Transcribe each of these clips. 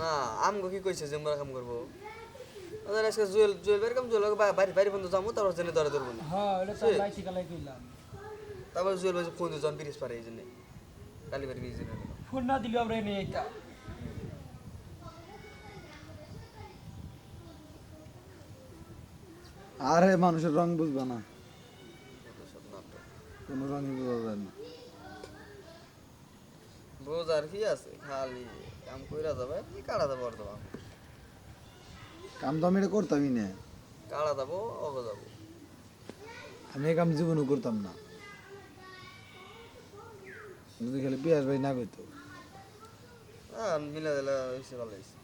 না আমগো কি কইছে যে মোরা কাম করব? ওদের আজকে জুয়েল জুয়েল বের কাম জুয়েল বাড়ি বাড়ি বন্ধু যাব তারপর জেনে ধরে ধরবো না। হ্যাঁ এটা তো লাইছি কালাই কইলাম। তারপর জুয়েল ভাই ফোন দিয়ে জন ব্রিজ পারে এই জন্য। কালীবাড়ি ব্রিজ ফোন না দিলেও আমরা নিয়ে আইতাম আরে মানুষের রং বুঝবা না। কোনো রঙই বোঝা যায় না। বোঝার কি আছে? খালি কাম কইরা যাবে কি কাড়া যাব আর যাব কাম তো আমি এটা করতামই না। কাড়া যাব অগ যাব। আমি এই কাম জীবনও করতাম না। যদি খালি পিয়াস ভাই না কইতো হ্যাঁ মিলা দিলে হয়েছে ভালো হয়েছে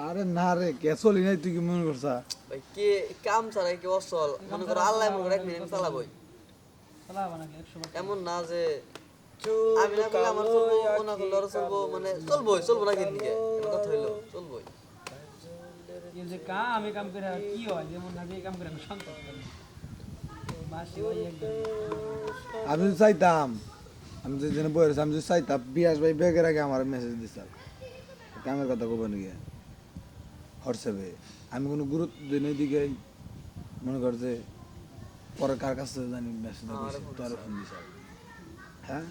আরে না রে কে চলি নাই তুই কি মনে করছা? ভাই কে কাম ছাড়া কি অসল? মনে করো আল্লাহ মনে করে এক মিনিট চালাবই এমন না যে আমি না করলে আমার চলবো ও না করলে ওরা চলবো মানে চলবোই চলবো না কিন্তু কথা হইল চলবোই। এই যে কাম আমি কাম করে কি হয়? যেমন আমি কাম করে আমি শান্ত আমি চাইতাম আমি যে জন্য বই আমি যদি চাইতাম পিয়াস ভাই বেগের আগে আমার মেসেজ দিতাম কামের কথা কব নাকি? হোয়াটসঅ্যাপে আমি কোনো গুরুত্ব দিই না দিকে। মনে কর যে পরে কার কাছে জানি মেসেজ তোর ফোন হ্যাঁ?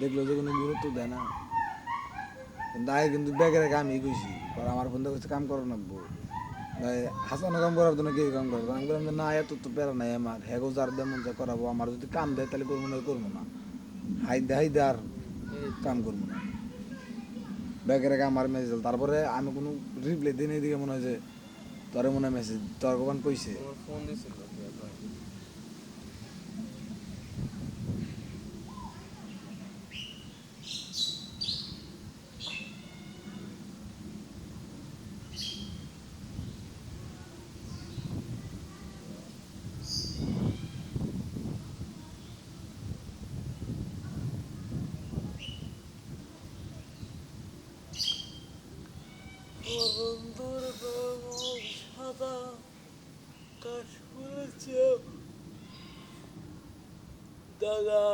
দেখল যে কোনো গুরুত্ব দেয় না। কিন্তু আগে কিন্তু ব্যাগের আগে আমি কইছি, পরে আমার ফোন দিয়ে কাম করো নাকবো হাসানো কাম করার জন্য কেউ কাম করব আমি বললাম না, এত তো পেরা নাই আমার। হ্যাগো যার দেমন যা করাবো। আমার যদি কাম দেয়, তাহলে করব না করব না। হাই দে হাই দে আর কাম করব না। ব্যাগের আগে আমার মেসেজ তারপরে আমি কোনো রিপ্লাই দিই এদিকে মনে হয় যে, তোরে মনে মেসেজ তোর কখন কইছে। ফোন দিছিল? বন্ধুর সাদা কাশ ফুলেছে দাদা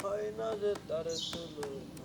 হয় না যে তারে তুলো।